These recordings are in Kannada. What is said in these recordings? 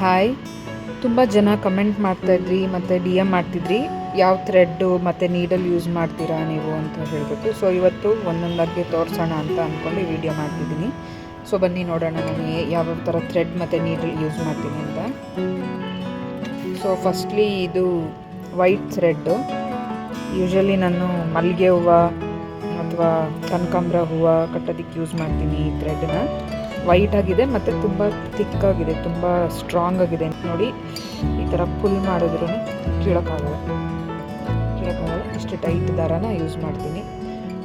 ಹಾಯ್ ತುಂಬ ಜನ ಕಮೆಂಟ್ ಮಾಡ್ತಾಯಿದ್ರಿ ಮತ್ತು ಡಿ ಎಂ ಮಾಡ್ತಿದ್ರಿ. ಯಾವ ಥ್ರೆಡ್ಡು ಮತ್ತು ನೀಡಲ್ ಯೂಸ್ ಮಾಡ್ತೀರಾ ನೀವು ಅಂತ ಹೇಳಬೇಕು ಸೊ ಇವತ್ತು ಒಂದೊಂದಾಗಿ ತೋರಿಸೋಣ ಅಂತ ಅಂದ್ಕೊಂಡು ವಿಡಿಯೋ ಮಾಡ್ತಿದ್ದೀನಿ. ಸೊ ಬನ್ನಿ ನೋಡೋಣ ನಾನು ಯಾವ್ಯಾವ ಥರ ಥ್ರೆಡ್ ಮತ್ತು ನೀಡಲ್ ಯೂಸ್ ಮಾಡ್ತೀನಿ ಅಂತ. ಸೊ ಫಸ್ಟ್ಲಿ ಇದು ವೈಟ್ ಥ್ರೆಡ್ಡು ಯೂಶಲಿ ನಾನು ಮಲ್ಲಿಗೆ ಹೂವು ಅಥವಾ ಕನಕಾಂಬ್ರ ಹೂವು ಕಟ್ಟೋದಕ್ಕೆ ಯೂಸ್ ಮಾಡ್ತೀನಿ ಈ ಥ್ರೆಡ್ನ ವೈಟ್ ಆಗಿದೆ ಮತ್ತು ತುಂಬ ತಿಕ್ಕಾಗಿದೆ ತುಂಬ ಸ್ಟ್ರಾಂಗ್ ಆಗಿದೆ. ನೋಡಿ, ಈ ಥರ ಪುಲ್ ಮಾಡಿದ್ರೂ ಕೀಳೋಕ್ಕಾಗಲ್ಲ. ಕೀಳೋಕ್ಕಾಗಲ್ಲ. ಇಷ್ಟು ಟೈಟ್ ದಾರನ ಯೂಸ್ ಮಾಡ್ತೀನಿ.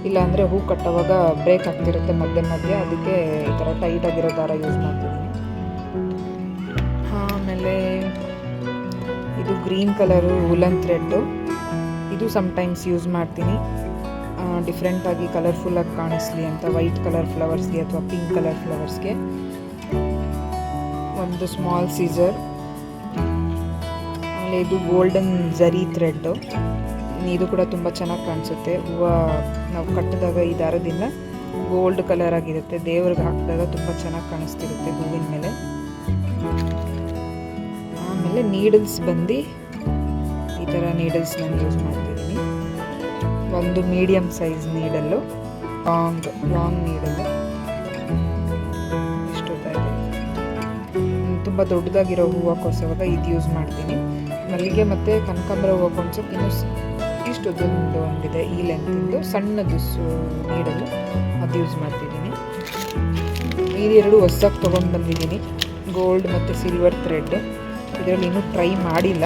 ಇಲ್ಲಾಂದರೆ ಹೂ ಕಟ್ಟೋವಾಗ ಬ್ರೇಕ್ ಆಗ್ತಿರುತ್ತೆ ಮಧ್ಯೆ ಮಧ್ಯೆ. ಅದಕ್ಕೆ ಈ ಥರ ಆಗಿರೋ ದಾರ ಯೂಸ್ ಮಾಡ್ತಿದ್ದೀನಿ ಆಮೇಲೆ ಇದು ಗ್ರೀನ್ ಕಲರು ವುಲನ್ ಥ್ರೆಡ್ಡು ಇದು ಸಮ್ಟೈಮ್ಸ್ ಯೂಸ್ ಮಾಡ್ತೀನಿ. ಡಿಫ್ರೆಂಟಾಗಿ ಕಲರ್ಫುಲ್ಲಾಗಿ ಕಾಣಿಸ್ಲಿ ಅಂತ ವೈಟ್ ಕಲರ್ ಫ್ಲವರ್ಸ್ಗೆ ಅಥವಾ ಪಿಂಕ್ ಕಲರ್ ಫ್ಲವರ್ಸ್ಗೆ ಒಂದು ಸ್ಮಾಲ್ ಸೀಸರ್ ಆಮೇಲೆ ಇದು ಗೋಲ್ಡನ್ ಜರಿ ಥ್ರೆಡ್ಡು ಇದು ಕೂಡ ತುಂಬ ಚೆನ್ನಾಗಿ ಕಾಣಿಸುತ್ತೆ. ಹೂವು ನಾವು ಕಟ್ಟಿದಾಗ ಈ ದಾರದಿಂದ ಗೋಲ್ಡ್ ಕಲರ್ ಆಗಿರುತ್ತೆ. ದೇವ್ರಿಗೆ ಹಾಕಿದಾಗ ತುಂಬ ಚೆನ್ನಾಗಿ ಕಾಣಿಸ್ತಿರುತ್ತೆ ಹೂವಿನ ಮೇಲೆ. ಆಮೇಲೆ ನೀಡಲ್ಸ್ ಬಂದು ಈ ಥರ ನೀಡಲ್ಸ್ ನಾನು ಯೂಸ್ ಮಾಡ್ತಿದ್ದೀನಿ ಒಂದು medium size needle long long needle ಇದೆ ತುಂಬ ದೊಡ್ಡದಾಗಿರೋ ಹೂವು ಕೊಸವಾಗ ಇದು ಯೂಸ್ ಮಾಡ್ತೀನಿ. ಮಲ್ಲಿಗೆ ಮತ್ತು ಕನಕಾಂಬರ ಹೂವು ಕೊಂಚು ಇನ್ನೂ ಇಷ್ಟು ಉದ್ದೊಂದು ಒಂದಿದೆ, ಈ ಲೆಂತಿಂದು ಸಣ್ಣದು ನೀಡಲು ಅದು ಯೂಸ್ ಮಾಡ್ತಿದ್ದೀನಿ. ಇದೆರಡು ಹೊಸದಾಗಿ ತೊಗೊಂಡು ಬಂದಿದ್ದೀನಿ. ಗೋಲ್ಡ್ ಮತ್ತು ಸಿಲ್ವರ್ ಥ್ರೆಡ್ ಇದರಲ್ಲಿ ಇನ್ನೂ ಟ್ರೈ ಮಾಡಿಲ್ಲ.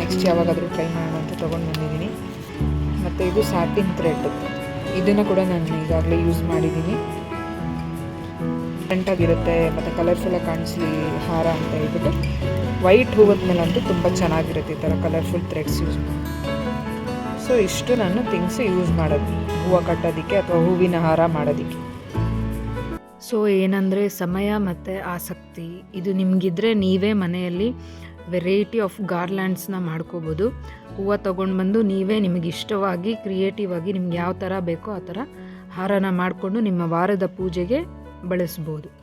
ನೆಕ್ಸ್ಟ್ ಯಾವಾಗಾದರೂ ಟ್ರೈ ಮಾಡೋಣ ಅಂತ ತೊಗೊಂಡು ಬಂದಿದ್ದೀನಿ. ಮತ್ತು ಇದು ಸ್ಯಾಟಿನ್ ಥ್ರೆಡ್. ಇದನ್ನು ಕೂಡ ನಾನು ಈಗಾಗಲೇ ಯೂಸ್ ಮಾಡಿದ್ದೀನಿ. ಡಿಫ್ರೆಂಟಾಗಿರುತ್ತೆ ಮತ್ತು ಕಲರ್ಫುಲ್ಲಾಗಿ ಕಾಣಿಸ್ಲಿ, ಹಾರ ಅಂತ ಹೇಳ್ಬಿಟ್ಟು. ವೈಟ್ ಹೂವದ ಮೇಲೆ ಅಂತೂ ತುಂಬ ಚೆನ್ನಾಗಿರುತ್ತೆ ಈ ಥರ ಕಲರ್ಫುಲ್ ಥ್ರೆಡ್ಸ್ ಯೂಸ್ ಮಾಡಿ ಸೊ ಇಷ್ಟು ನಾನು ಥಿಂಗ್ಸ್ ಯೂಸ್ ಮಾಡೋದು. ಹೂವು ಕಟ್ಟೋದಕ್ಕೆ ಅಥವಾ ಹೂವಿನ ಹಾರ ಮಾಡೋದಕ್ಕೆ. ಸೊ ಏನಂದರೆ ಸಮಯ ಮತ್ತು ಆಸಕ್ತಿ. ಇದು ನಿಮಗಿದ್ರೆ ನೀವೇ ಮನೆಯಲ್ಲಿ ವೆರೈಟಿ ಆಫ್ ಗಾರ್ಲ್ಯಾಂಡ್ಸ್ನ ಮಾಡ್ಕೋಬೋದು. ಹೂವು ತೊಗೊಂಡು ಬಂದು ನೀವೇ ನಿಮಗೆ ಇಷ್ಟವಾಗಿ ಕ್ರಿಯೇಟಿವ್ ಆಗಿ ನಿಮ್ಗೆ ಯಾವ ಥರ ಬೇಕೋ ಆ ಥರ ಹಾರನ ಮಾಡಿಕೊಂಡು ನಿಮ್ಮ ವಾರದ ಪೂಜೆಗೆ ಬಳಸ್ಬೋದು.